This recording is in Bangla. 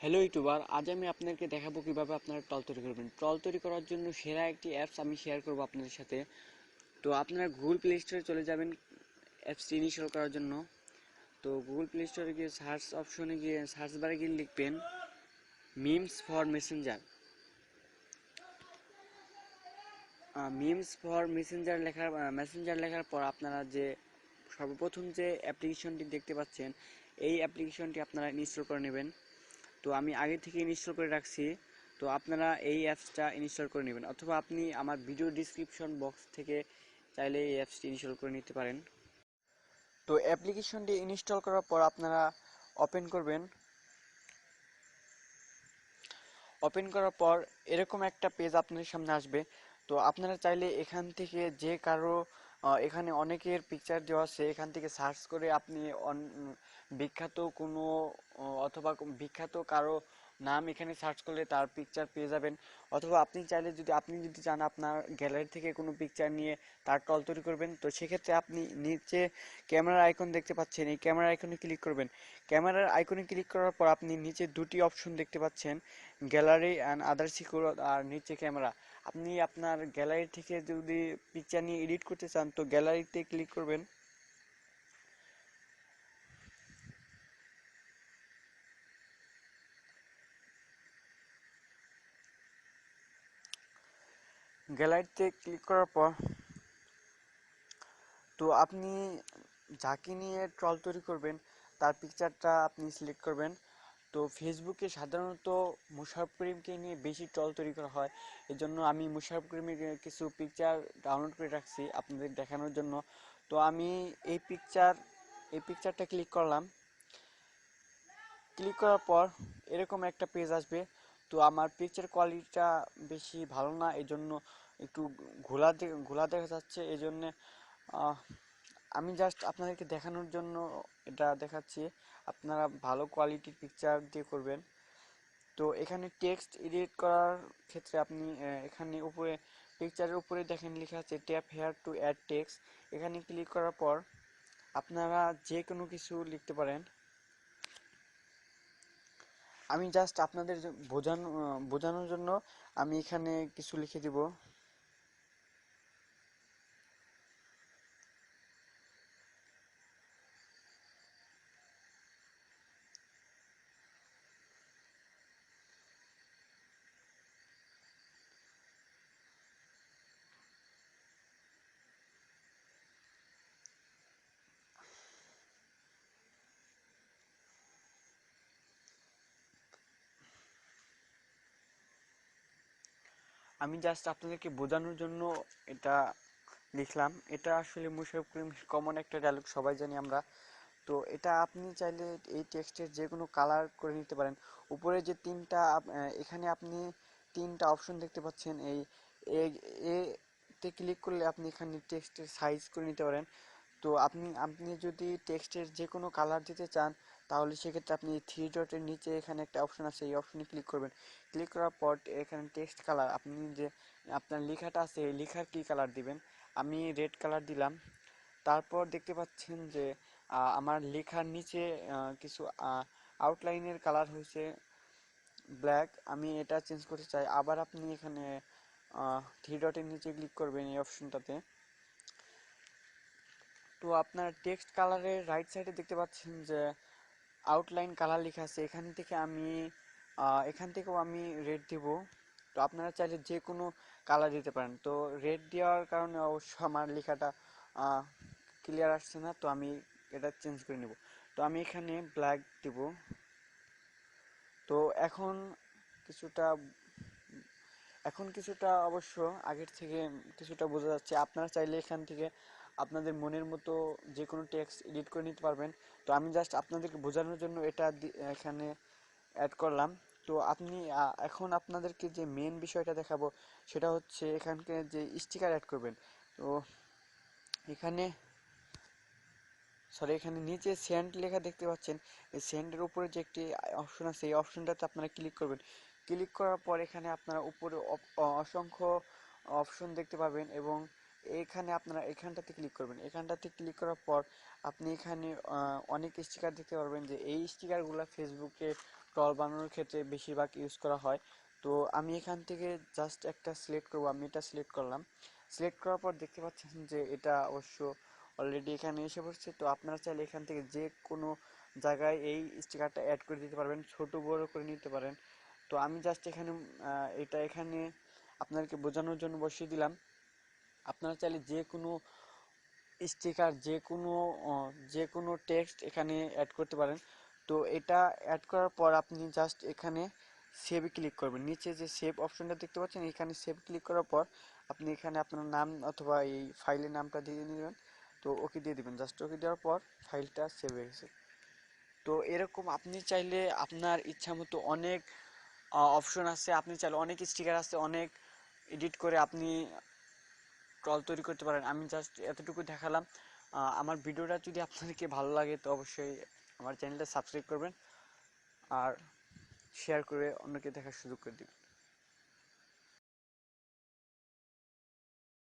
হ্যালো ইউটিউবার আজ আমি আপনাদেরকে দেখাবো কীভাবে আপনারা টল তৈরি করবেন। টল তৈরি করার জন্য সেরা একটি অ্যাপস আমি শেয়ার করব আপনাদের সাথে। তো আপনারা গুগল প্লে স্টোরে চলে যাবেন অ্যাপসটি ইনস্টল করার জন্য। তো গুগল প্লে স্টোরে গিয়ে সার্চ অপশনে গিয়ে সার্চ বারে গিয়ে লিখবেন memes for messenger memes for messenger লেখার মেসেঞ্জার লেখার পর আপনারা যে সর্বপ্রথম যে অ্যাপ্লিকেশনটি দেখতে পাচ্ছেন, এই অ্যাপ্লিকেশনটি আপনারা ইনস্টল করে নেবেন। তো আমি আগে থেকে ইনস্টল করে রাখছি। তো আপনারা এই অ্যাপসটা ইনস্টল করে নেবেন। অথবা আপনি আমার ভিডিও ডিসক্রিপশন বক্স থেকে চাইলে এই অ্যাপসটি ইনস্টল করে নিতে পারেন। তো অ্যাপ্লিকেশনটি ইনস্টল করার পর আপনারা ওপেন করবেন। ওপেন করার পর এরকম একটা পেজ আপনাদের সামনে আসবে। তো আপনারা চাইলে এখান থেকে যে কারও এখানে অনেকের পিকচার দেওয়া আছে। এখান থেকে সার্চ করে আপনি বিখ্যাত কোনো, অথবা বিখ্যাত কারও নাম এখানে সার্চ করলে তার পিকচার পেয়ে যাবেন। অথবা আপনি চাইলে যদি, আপনি যদি চান আপনার গ্যালারি থেকে কোনো পিকচার নিয়ে তার টল তৈরি করবেন, তো সেক্ষেত্রে আপনি নিচে ক্যামেরার আইকন দেখতে পাচ্ছেন। এই ক্যামেরার আইকনে ক্লিক করবেন। ক্যামেরার আইকনে ক্লিক করার পর আপনি নিচে দুটি অপশন দেখতে পাচ্ছেন গ্যালারি অ্যান্ড আদার সিকিউর আর নিচে ক্যামেরা আপনি আপনার গ্যালারি থেকে যদি পিকচার নিয়ে এডিট করতে চান, তো গ্যালারিতে ক্লিক করবেন। গ্যালারিতে ক্লিক করার পর, তো আপনি যাকে নিয়ে ট্রল তৈরি করবেন, তার পিকচারটা আপনি সিলেক্ট করবেন। তো ফেসবুকে সাধারণত মুশারফ করিমকে নিয়ে বেশি ট্রল তৈরি করা হয়। এই জন্য আমি মুশারফ করিমের কিছু পিকচার ডাউনলোড করে রাখছি আপনাদের দেখানোর জন্য। তো আমি এই পিকচার এই পিকচারটা ক্লিক করলাম। ক্লিক করার পর এরকম একটা পেজ আসবে। তো আমার পিকচার কোয়ালিটিটা বেশি ভালো না এই জন্য একটু ঘোলা ঘোলা দেখা যাচ্ছে। এই জন্যে আমি জাস্ট আপনাদেরকে দেখানোর জন্য এটা দেখাচ্ছি। আপনারা ভালো কোয়ালিটির পিকচার দিয়ে করবেন। তো এখানে টেক্সট এডিট করার ক্ষেত্রে আপনি এখানে উপরে পিকচারের উপরে দেখেন লেখা আছে tap here to add text এখানে ক্লিক করার পর আপনারা যে কোনো কিছু লিখতে পারেন। আমি জাস্ট আপনাদের বোঝানো বোঝানোর জন্য আমি এখানে কিছু লিখে দিব। আমি জাস্ট আপনাদেরকে বোঝানোর জন্য এটা লিখলাম। এটা আসলে মুশারফ করিম কমন একটা ডায়লগ সবাই জানি আমরা। তো এটা আপনি চাইলে এই টেক্সটের যে কোনো কালার করে নিতে পারেন। উপরে যে তিনটা এখানে আপনি তিনটা অপশন দেখতে পাচ্ছেন। এই এতে ক্লিক করলে আপনি এখানে টেক্সটের সাইজ করে নিতে পারেন। তো আপনি আপনি যদি টেক্সটের যে কোনো কালার দিতে চান, তাহলে সেক্ষেত্রে আপনি থ্রি ডটের নিচে এখানে একটা অপশন আছে, এই অপশনে ক্লিক করবেন। ক্লিক করার পর এখানে টেক্সট কালার আপনি যে, আপনার লেখাটা আছে, এই লেখার কী কালার দিবেন? আমি রেড কালার দিলাম। তারপর দেখতে পাচ্ছেন যে আমার লেখার নিচে কিছু আউটলাইনের কালার হয়েছে ব্ল্যাক আমি এটা চেঞ্জ করতে চাই। আবার আপনি এখানে থ্রি ডটের নিচে ক্লিক করবেন এই অপশনটাতে তো আপনার টেক্সট কালারের রাইট সাইডে দেখতে পাচ্ছেন যে আউটলাইন কালার লেখা আছে। এখান থেকে আমি এখান থেকেও আমি রেড দিব। তো আপনারা চাইলে যে কোনো কালার দিতে পারেন। তো রেড দেওয়ার কারণে অবশ্য আমার লেখাটা ক্লিয়ার আসছে না। তো আমি এটা চেঞ্জ করে নেব। তো আমি এখানে ব্ল্যাক দিব। তো এখন কিছুটা এখন কিছুটা অবশ্য আগের থেকে কিছুটা বোঝা যাচ্ছে। আপনারা চাইলে এখান থেকে আপনাদের মনের মতো যে কোনো টেক্সট এডিট করে নিতে পারবেন। তো আমি জাস্ট আপনাদেরকে বোঝানোর জন্য এটা এখানে অ্যাড করলাম। তো আপনি এখন আপনাদেরকে যে মেন বিষয়টা দেখাবো, সেটা হচ্ছে এখানকে যে স্টিকার অ্যাড করবেন। তো এখানে সরি এখানে নিচে সেন্ট লেখা দেখতে পাচ্ছেন। এই সেন্ডের উপরে যে একটি অপশন আছে, এই অপশনটাতে আপনারা ক্লিক করবেন। ক্লিক করার পর এখানে আপনারা উপরে অসংখ্য অপশন দেখতে পাবেন এবং এখানে আপনারা এখানটাতে ক্লিক করবেন। এখানটাতে ক্লিক করার পর আপনি এখানে অনেক স্টিকার দেখতে পারবেন যে এই স্টিকারগুলো ফেসবুকে টল বানানোর ক্ষেত্রে বেশিরভাগ ইউজ করা হয়। তো আমি এখান থেকে জাস্ট একটা সিলেক্ট করব, আমি এটা সিলেক্ট করলাম। সিলেক্ট করার পর দেখতে পাচ্ছেন যে এটা অবশ্য অলরেডি এখানে এসে পড়ছে। তো আপনারা চাইলে এখান থেকে যে কোনো জায়গায় এই স্টিকারটা অ্যাড করে দিতে পারবেন, ছোট বড় করে নিতে পারেন। তো আমি জাস্ট এখানে এটা এখানে আপনাদেরকে বোঝানোর জন্য বসিয়ে দিলাম। আপনারা চাইলে যে কোনো স্টিকার যে কোনো যে কোনো টেক্সট এখানে অ্যাড করতে পারেন। তো এটা অ্যাড করার পর আপনি জাস্ট এখানে সেভে ক্লিক করবেন। নিচে যে সেভ অপশনটা দেখতে পাচ্ছেন, এখানে সেভ ক্লিক করার পর আপনি এখানে আপনার নাম অথবা এই ফাইলের নামটা দিয়ে নেবেন। তো ওকে দিয়ে দিবেন। জাস্ট ওকে দেওয়ার পর ফাইলটা সেভ হয়ে গেছে। তো এরকম আপনি চাইলে আপনার ইচ্ছা মতো অনেক অপশন আছে। আপনি চাইলে অনেক স্টিকার আছে, অনেক এডিট করে আপনি ট্রল তৈরি করতে পারেন। আমি জাস্ট এতটুকু দেখালাম। আমার ভিডিওটা যদি আপনাদেরকে ভালো লাগে, তো অবশ্যই আমার চ্যানেলটা সাবস্ক্রাইব করবেন। আর শেয়ার করে অন্যকে দেখার সুযোগ করে দিবেন।